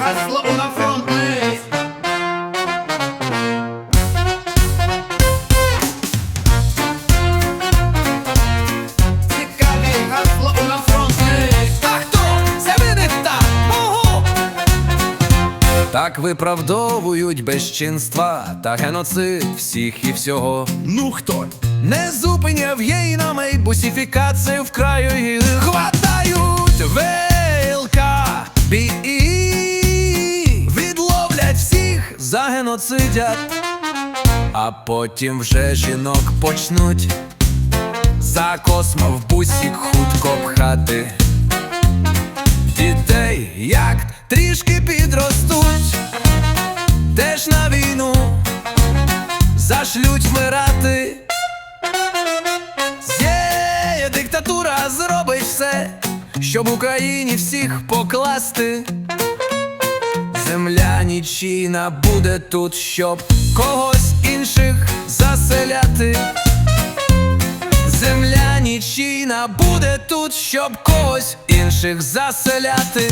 гасло на фронт лист. Цікаві гасло на фронт лист. А хто? Це ви не так! Ого! Так виправдовують безчинства та геноцид всіх і всього. Ну хто? Не зупиняв гейнами й бусифікацію в краю їх хватають за геноцидять, а потім вже жінок почнуть за космо в бусік хутко пхати. Дітей як трішки підростуть, теж на війну зашлють вмирати. Є диктатура зробить все, щоб Україні всіх покласти. Земля нічийна буде тут, щоб когось інших заселяти. Земля нічийна буде тут, щоб когось інших заселяти.